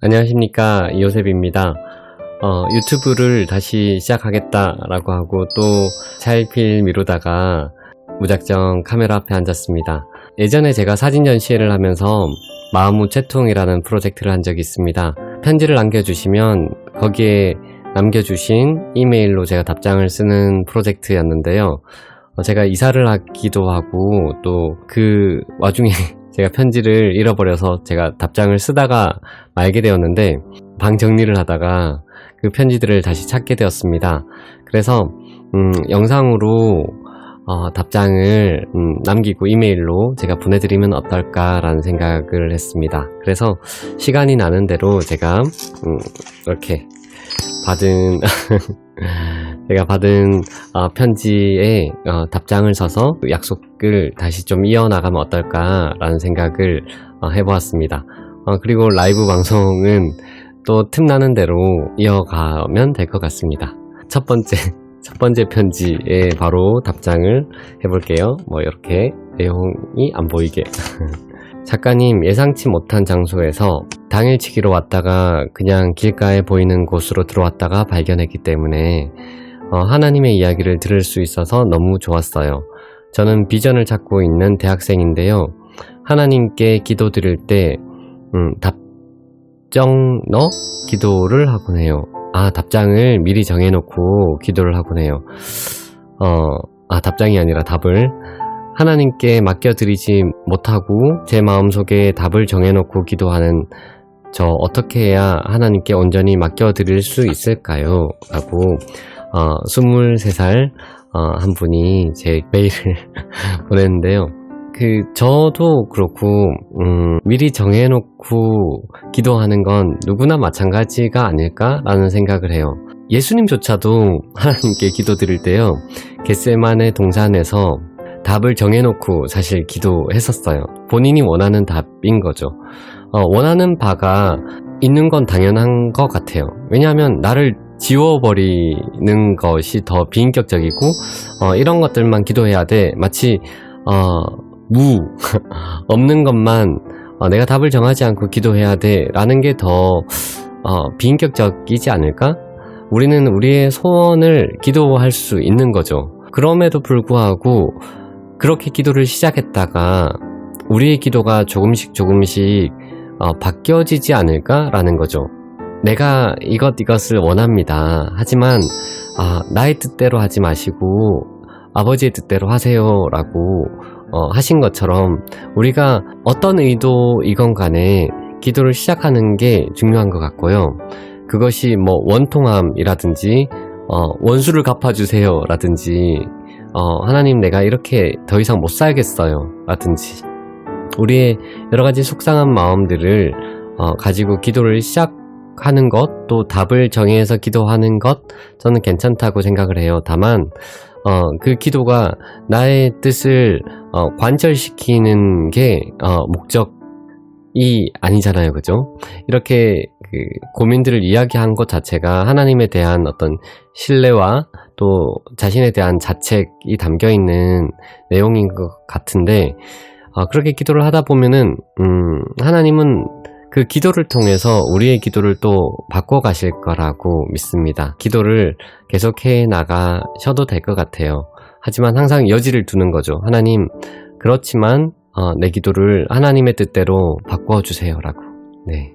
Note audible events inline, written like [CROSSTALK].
안녕하십니까 이호셉입니다. 어, 유튜브를 다시 시작하겠다라고 하고 또 차일필 미루다가 무작정 카메라 앞에 앉았습니다. 예전에 제가 사진 전시회를 하면서 마음우 채통이라는 프로젝트를 한 적이 있습니다. 편지를 남겨주시면 거기에 남겨주신 이메일로 제가 답장을 쓰는 프로젝트였는데요. 어, 제가 이사를 하기도 하고 또 그 와중에 [LAUGHS] 제가 편지를 잃어버려서 제가 답장을 쓰다가 말게 되었는데 방 정리를 하다가 그 편지들을 다시 찾게 되었습니다. 그래서 음, 영상으로 어, 답장을 음, 남기고 이메일로 제가 보내드리면 어떨까라는 생각을 했습니다. 그래서 시간이 나는 대로 제가 음, 이렇게 받은 [LAUGHS] 제가 받은 어, 편지에 어, 답장을 써서 약속을 다시 좀 이어나가면 어떨까라는 생각을 어, 해보았습니다. 어, 그리고 라이브 방송은 또 틈나는 대로 이어가면 될 것 같습니다. 첫 번째 [LAUGHS] 첫 번째 편지에 바로 답장을 해볼게요. 뭐 이렇게 내용이 안 보이게. [LAUGHS] 작가님 예상치 못한 장소에서 당일치기로 왔다가 그냥 길가에 보이는 곳으로 들어왔다가 발견했기 때문에 어, 하나님의 이야기를 들을 수 있어서 너무 좋았어요. 저는 비전을 찾고 있는 대학생인데요. 하나님께 기도 드릴 때 음, 답정 너 기도를 하곤 해요. 아 답장을 미리 정해놓고 기도를 하곤 해요. 어, 아 답장이 아니라 답을 하나님께 맡겨드리지 못하고 제 마음속에 답을 정해놓고 기도하는 저 어떻게 해야 하나님께 온전히 맡겨드릴 수 있을까요? 라고 어, 23살 어, 한 분이 제 메일을 [LAUGHS] 보냈는데요. 그 저도 그렇고 음, 미리 정해놓고 기도하는 건 누구나 마찬가지가 아닐까라는 생각을 해요. 예수님조차도 하나님께 기도드릴 때요. 겟세만의 동산에서 답을 정해놓고 사실 기도했었어요. 본인이 원하는 답인 거죠. 어, 원하는 바가 있는 건 당연한 것 같아요. 왜냐하면 나를 지워버리는 것이 더 비인격적이고 어, 이런 것들만 기도해야 돼. 마치 어, 무 [LAUGHS] 없는 것만 어, 내가 답을 정하지 않고 기도해야 돼라는 게더 어, 비인격적이지 않을까? 우리는 우리의 소원을 기도할 수 있는 거죠. 그럼에도 불구하고 그렇게 기도를 시작했다가 우리의 기도가 조금씩 조금씩 어, 바뀌어지지 않을까라는 거죠. 내가 이것 이것을 원합니다. 하지만 아, 나의 뜻대로 하지 마시고 아버지의 뜻대로 하세요라고 어, 하신 것처럼 우리가 어떤 의도이건 간에 기도를 시작하는 게 중요한 것 같고요. 그것이 뭐 원통함이라든지 어, 원수를 갚아주세요 라든지 어, 하나님 내가 이렇게 더 이상 못 살겠어요 라든지 우리의 여러 가지 속상한 마음들을 어, 가지고 기도를 시작하는 것, 또 답을 정해서 기도하는 것, 저는 괜찮다고 생각을 해요. 다만, 어, 그 기도가 나의 뜻을 어, 관철시키는 게 어, 목적이 아니잖아요. 그죠? 이렇게 그 고민들을 이야기한 것 자체가 하나님에 대한 어떤 신뢰와 또 자신에 대한 자책이 담겨 있는 내용인 것 같은데, 어, 그렇게 기도를 하다 보면은 음, 하나님은 그 기도를 통해서 우리의 기도를 또 바꿔 가실 거라고 믿습니다. 기도를 계속해 나가셔도 될 것 같아요. 하지만 항상 여지를 두는 거죠. 하나님, 그렇지만 어, 내 기도를 하나님의 뜻대로 바꿔 주세요라고. 네.